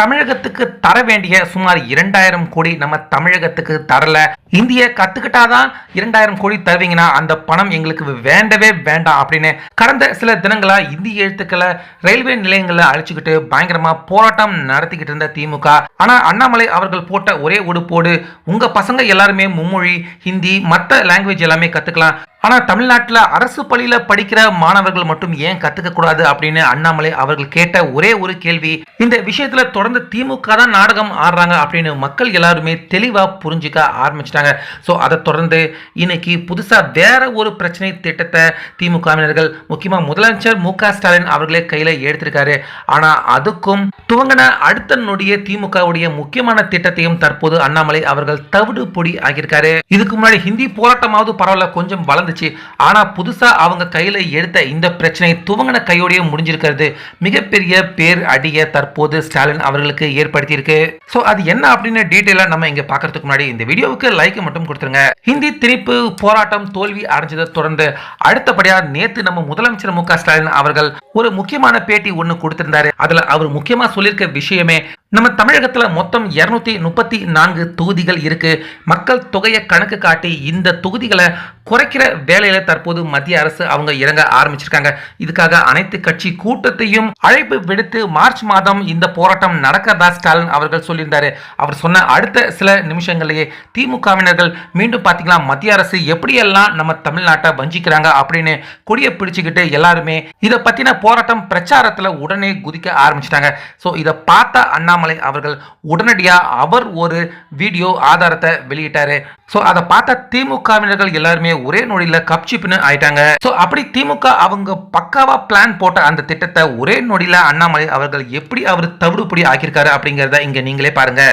தமிழகத்துக்கு தர வேண்டிய சுமார் இரண்டாயிரம் கோடி நம்ம தமிழகத்துக்கு தரல. இந்திய கத்துக்கிட்டாதான் இரண்டாயிரம் கோடி தருவீங்கன்னா அந்த பணம் எங்களுக்கு வேண்டவே வேண்டாம் அப்படின்னு கடந்த சில தினங்களா இந்திய எழுத்துக்களை ரயில்வே நிலையங்களை அழிச்சுக்கிட்டு பயங்கரமா போராட்டம் நடத்திக்கிட்டு இருந்த திமுக. ஆனா அண்ணாமலை அவர்கள் போட்ட ஒரே உடுப்போடு உங்க பசங்க எல்லாருமே மும்மொழி ஹிந்தி மற்ற லாங்குவேஜ் எல்லாமே கத்துக்கலாம். ஆனா தமிழ்நாட்டில் அரசு பள்ளியில படிக்கிற மாணவர்கள் மட்டும் ஏன் கத்துக்க கூடாது அப்படின்னு அண்ணாமலை அவர்கள் கேட்ட ஒரே ஒரு கேள்வி. இந்த விஷயத்துல தொடர்ந்து தொடர்ந்து திமுக தான் நாடகம் ஆடுறாங்க அப்படின்னு மக்கள் எல்லாருமே தெளிவாக புரிஞ்சிக்க ஆரம்பிச்சிட்டாங்க. ஸோ அதை தொடர்ந்து இன்னைக்கு புதுசாக வேற ஒரு பிரச்சனை திட்டத்தை திமுகவினர்கள் முக்கியமாக முதலமைச்சர் மு க ஸ்டாலின் அவர்களே கையில் எடுத்திருக்காரு. ஆனால் அதுக்கும் துவங்கின அடுத்த நொடியே திமுகவுடைய முக்கியமான திட்டத்தையும் தற்போது அண்ணாமலை அவர்கள் தவிடு பொடி ஆகியிருக்காரு இதுக்கு முன்னாடி ஹிந்தி போராட்டமாவது பரவாயில்ல கொஞ்சம் வளர்ந்துச்சு. ஆனா புதுசா அவங்க கையில எடுத்த இந்த பிரச்சனை துவங்கின கையோடய முடிஞ்சிருக்கிறது. மிகப்பெரிய பேர் அடிய தற்போது ஸ்டாலின் அவர்கள் அவர்களுக்கு ஏற்படுத்தியிருக்கு. ஸோ அது என்ன அப்படின்னு டீட்டெயிலா நம்ம இங்க பார்க்கறதுக்கு முன்னாடி இந்த வீடியோவுக்கு லைக் மட்டும் கொடுத்துருங்க. ஹிந்தி திணிப்பு போராட்டம் தோல்வி அடைஞ்சதை தொடர்ந்து அடுத்தபடியா நேத்து நம்ம முதலமைச்சர் மு ஸ்டாலின் அவர்கள் ஒரு முக்கியமான பேட்டி ஒன்று கொடுத்திருந்தாரு. அதுல அவர் முக்கியமா சொல்லியிருக்க விஷயமே நம்ம தமிழகத்துல மொத்தம் இருநூத்தி முப்பத்தி நான்கு தொகுதிகள் இருக்கு. மக்கள் தொகையை கணக்கு காட்டி இந்த தொகுதிகளை குறைக்கிற வேலையில தற்போது மத்திய அரசு அவங்க இறங்க ஆரம்பிச்சிருக்காங்க. இதுக்காக அனைத்து கட்சி கூட்டத்தையும் அழைப்பு விடுத்து மார்ச் மாதம் இந்த போராட்டம் நடக்கிறதா ஸ்டாலின் அவர்கள் சொல்லியிருந்தார். அவர் சொன்ன அடுத்த சில நிமிஷங்களையே திமுகவினர்கள் மீண்டும் பார்த்தீங்களா மத்திய அரசு எப்படியெல்லாம் நம்ம தமிழ்நாட்டை வஞ்சிக்கிறாங்க அப்படின்னு கொடியை பிடிச்சிக்கிட்டு எல்லாருமே இதை பத்தின போராட்டம் பிரச்சாரத்துல உடனே குதிக்க ஆரம்பிச்சிட்டாங்க. ஸோ இதை பார்த்த அண்ணாமலை அவர்கள் உடனடியா அவர் ஒரு வீடியோ ஆதாரத்தை வெளியிட்டாரு. ஸோ அதை பார்த்த திமுகவினர்கள் எல்லாருமே ஒரே நொடியில கப்சிப்புன்னு ஆயிட்டாங்க. ஸோ அப்படி திமுக அவங்க பக்காவா பிளான் போட்ட அந்த திட்டத்தை ஒரே நொடியில அண்ணாமலை அவர்கள் எப்படி அவர் தவிடுபடி ஆக்கியிருக்காரு அப்படிங்கிறத இங்கே நீங்களே பாருங்க.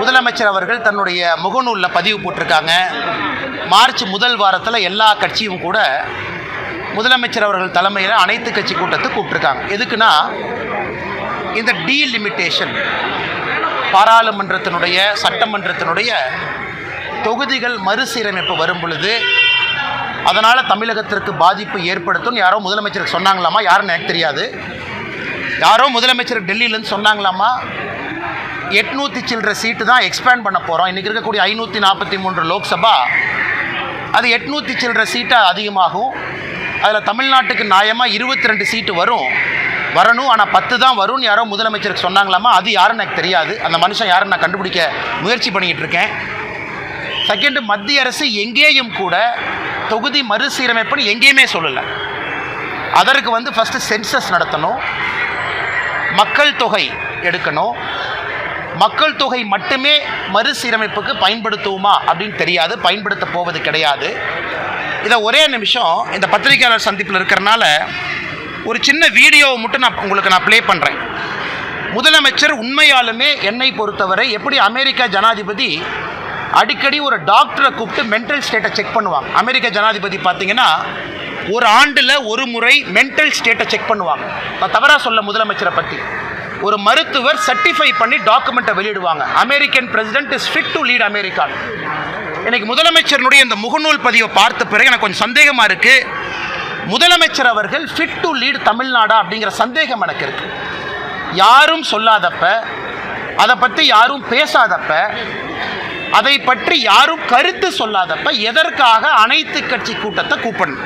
முதலமைச்சர் அவர்கள் தன்னுடைய முகநூலில் பதிவு போட்டிருக்காங்க. மார்ச் முதல் வாரத்தில் எல்லா கட்சியும் கூட முதலமைச்சர் அவர்கள் தலைமையில் அனைத்து கட்சி கூட்டத்தை கூப்பிட்டுருக்காங்க. எதுக்குன்னா இந்த டீலிமிட்டேஷன் பாராளுமன்றத்தினுடைய சட்டமன்றத்தினுடைய தொகுதிகள் மறுசீரமைப்பு வரும் பொழுது அதனால் தமிழகத்திற்கு பாதிப்பு ஏற்படுத்தும் யாரோ முதலமைச்சருக்கு சொன்னாங்களாமா? யாருன்னு எனக்கு தெரியாது. யாரோ முதலமைச்சர் டெல்லியிலேருந்து சொன்னாங்களாமா? எட்நூற்றி சில்லற சீட்டு தான் எக்ஸ்பேண்ட் பண்ண போகிறோம் இன்றைக்கி இருக்கக்கூடிய ஐநூற்றி நாற்பத்தி மூன்று லோக்சபா அது எட்நூற்றி சில்லற சீட்டாக அதிகமாகும். அதில் தமிழ்நாட்டுக்கு நியாயமாக இருபத்தி ரெண்டு சீட்டு வரும். வரணும் ஆனால் பத்து தான் வரும்னு யாரோ முதலமைச்சருக்கு சொன்னாங்களாமா? அது யாருன்னு எனக்கு தெரியாது. அந்த மனுஷன் யாருன்னு நான் கண்டுபிடிக்க முயற்சி பண்ணிக்கிட்டு இருக்கேன். செகண்டு மத்திய அரசு எங்கேயும் கூட தொகுதி மறுசீரமைப்புன்னு எங்கேயுமே சொல்லலை. அதற்கு வந்து ஃபஸ்ட்டு சென்சஸ் நடத்தணும். மக்கள் தொகை எடுக்கணும். மக்கள் தொகை மட்டுமே மறுசீரமைப்புக்கு பயன்படுத்துவோமா அப்படின்னு தெரியாது. பயன்படுத்த போவது கிடையாது. இதை ஒரே நிமிஷம் இந்த பத்திரிகையாளர் சந்திப்பில் இருக்கிறனால ஒரு சின்ன வீடியோவை மட்டும் நான் உங்களுக்கு நான் ப்ளே பண்ணுறேன் முதலமைச்சர் உண்மையாலுமே என்னை பொறுத்தவரை எப்படி அமெரிக்கா ஜனாதிபதி அடிக்கடி ஒரு டாக்டரை கூப்பிட்டு மென்டல் ஸ்டேட்டை செக் பண்ணுவாங்க. அமெரிக்க ஜனாதிபதி பார்த்தீங்கன்னா ஒரு ஆண்டில் ஒரு முறை மென்டல் ஸ்டேட்டை செக் பண்ணுவாங்க. நான் தவறாக சொல்ல முதலமைச்சரை பற்றி ஒரு மருத்துவர் சர்டிஃபை பண்ணி டாக்குமெண்ட்டை வெளியிடுவாங்க. American president is fit to lead America எனக்கு முதலமைச்சருடைய இந்த முகநூல் பதிவை பார்த்த பிறகு எனக்கு கொஞ்சம் சந்தேகமாக இருக்குது முதலமைச்சர் அவர்கள் ஃபிட் டு லீட் தமிழ்நாடா அப்படிங்கிற சந்தேகம் எனக்கு இருக்கு. யாரும் சொல்லாதப்ப அதை பற்றி யாரும் பேசாதப்ப அதை பற்றி யாரும் கருத்து சொல்லாதப்ப எதற்காக அனைத்து கட்சி கூட்டத்தை கூப்பிடணும்?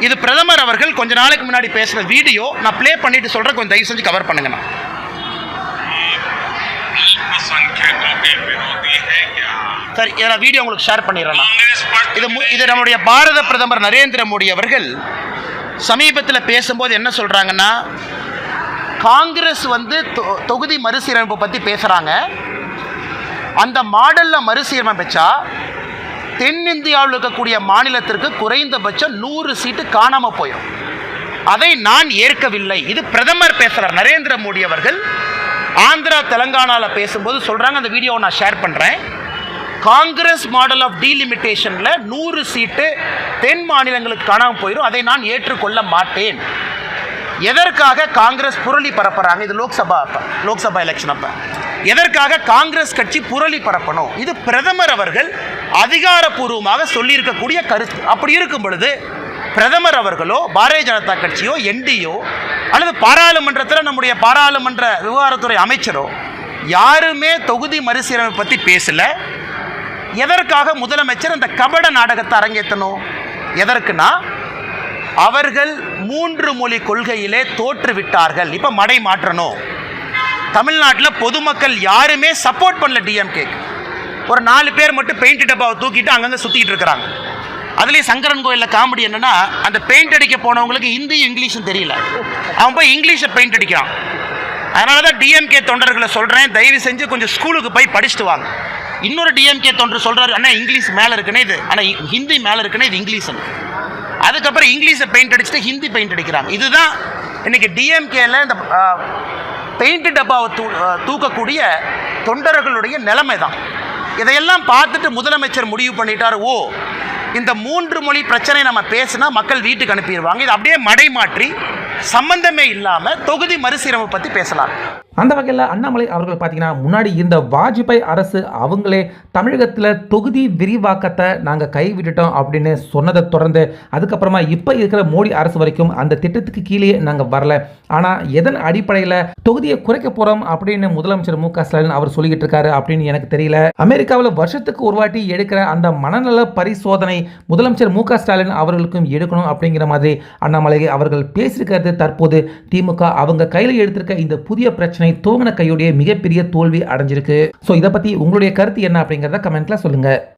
இது பிரதமர் அவர்கள் கொஞ்ச நாளைக்கு முன்னாடி பேசுகிற வீடியோ நான் ப்ளே பண்ணிட்டு சொல்கிறேன் கொஞ்சம் தயவு செஞ்சு கவர் பண்ணுங்கண்ணா சரி இதை வீடியோ உங்களுக்கு ஷேர் பண்ணிடுறேன் இது இது நம்முடைய பாரத பிரதமர் நரேந்திர மோடி அவர்கள் சமீபத்தில் பேசும்போது என்ன சொல்கிறாங்கன்னா காங்கிரஸ் வந்து தொகுதி மறுசீரமைப்பு பற்றி பேசுகிறாங்க அந்த மாடலில் மறுசீரமைப்பா தென்னிந்தியாவில் இருக்கக்கூடிய மாநிலத்திற்கு குறைந்தபட்சம் நூறு சீட்டு காணாமல் போயிடும். அதை நான் ஏற்கவில்லை. இது பிரதமர் பேசுகிறார் நரேந்திர மோடி அவர்கள். ஆந்திரா தெலங்கானாவில் பேசும்போது சொல்கிறாங்க அந்த வீடியோவை நான் ஷேர் பண்ணுறேன் காங்கிரஸ் மாடல் ஆஃப் டீலிமிட்டேஷனில் நூறு சீட்டு தென் மாநிலங்களுக்கு காணாமல் போயிடும் அதை நான் ஏற்றுக்கொள்ள மாட்டேன். எதற்காக காங்கிரஸ் புரளி பரப்புறாங்க? இது லோக்சபா அப்போ லோக்சபா எலெக்ஷன் அப்போ. எதற்காக காங்கிரஸ் கட்சி புரளி பரப்பணும்? இது பிரதமர் அவர்கள் அதிகாரப்பூர்வமாக சொல்லியிருக்கக்கூடிய கருத்து. அப்படி இருக்கும் பொழுது பிரதமர் அவர்களோ பாரதிய ஜனதா கட்சியோ என்டியோ அல்லது பாராளுமன்றத்தில் நம்முடைய பாராளுமன்ற விவகாரத்துறை அமைச்சரோ யாருமே தொகுதி மறுசீரமைப்பு பற்றி பேசலை. எதற்காக முதலமைச்சர் அந்த கபட நாடகத்தை அரங்கேற்றணும்? எதற்குனா அவர்கள் மூன்று மொழி கொள்கையிலே தோற்றுவிட்டார்கள். இப்போ மடை மாற்றணும். தமிழ்நாட்டில் பொதுமக்கள் யாருமே சப்போர்ட் பண்ணல டிஎம்கே ஒரு நாலு பேர் மட்டும் பெயிண்ட் டப்பாவை தூக்கிட்டு அங்கங்கே சுற்றிட்டு இருக்கிறாங்க. அதுலேயும் சங்கரன் கோயிலில் காமெடி என்னென்னா அந்த பெயிண்ட் அடிக்க போனவங்களுக்கு ஹிந்தி இங்கிலீஷும் தெரியல. அவன் போய் இங்கிலீஷை பெயிண்ட் அடிக்கிறான். அதனால தான் டிஎம்கே தொண்டர்களை சொல்கிறேன் தயவு செஞ்சு கொஞ்சம் ஸ்கூலுக்கு போய் படிச்சுட்டு வாங்க. இன்னொரு டிஎம்கே தொண்டர் சொல்கிறாரு அண்ணா இங்கிலீஷ் மேலே இருக்குன்னு இது. ஆனால் ஹிந்தி மேலே இருக்குன்னு இது இங்கிலீஷ் அதுக்கப்புறம் இங்கிலீஷை பெயிண்ட் அடிச்சுட்டு ஹிந்தி பெயிண்ட் அடிக்கிறாங்க. இதுதான் இன்றைக்கி டிஎம்கேல இந்த பெயிண்ட் டப்பாவை தூ தூக்கக்கூடிய தொண்டர்களுடைய நிலைமை தான் இதையெல்லாம் பார்த்துட்டு முதலமைச்சர் முடிவு பண்ணிட்டார். ஓ இந்த மூன்று மொழி பிரச்சனை நம்ம பேசினா மக்கள் வீட்டுக்கு அனுப்பிடுவாங்க. இது அப்படியே மடை மாற்றி சம்பந்தமே இல்லாமல் தொகுதி மறுசீரமைப்பு பற்றி பேசலாம். அந்த வகையில் அண்ணாமலை அவர்கள் பார்த்தீங்கன்னா முன்னாடி இருந்த வாஜ்பாய் அரசு அவங்களே தமிழகத்தில் தொகுதி விரிவாக்கத்தை நாங்கள் கைவிட்டுட்டோம் அப்படின்னு சொன்னதை தொடர்ந்து அதுக்கப்புறமா இப்போ இருக்கிற மோடி அரசு வரைக்கும் அந்த திட்டத்துக்கு கீழே நாங்கள் வரல. ஆனால் எதன் அடிப்படையில் தொகுதியை குறைக்க போகிறோம் அப்படின்னு முதலமைச்சர் மு க ஸ்டாலின் அவர் சொல்லிக்கிட்டு இருக்காரு அப்படின்னு எனக்கு தெரியல. அமெரிக்காவில் வருஷத்துக்கு ஒரு வாட்டி எடுக்கிற அந்த மனநல பரிசோதனை முதலமைச்சர் மு ஸ்டாலின் அவர்களுக்கும் எடுக்கணும் அப்படிங்கிற மாதிரி அண்ணாமலை அவர்கள் பேசியிருக்கிறது தற்போது திமுக அவங்க கையில் எடுத்திருக்க இந்த புதிய பிரச்சனை தோமன கையுடைய மிகப்பெரிய தோல்வி அடைஞ்சிருக்கு. ஸோ இதை பற்றி உங்களுடைய கருத்து என்ன அப்படிங்கிறத கமெண்ட்ல சொல்லுங்க.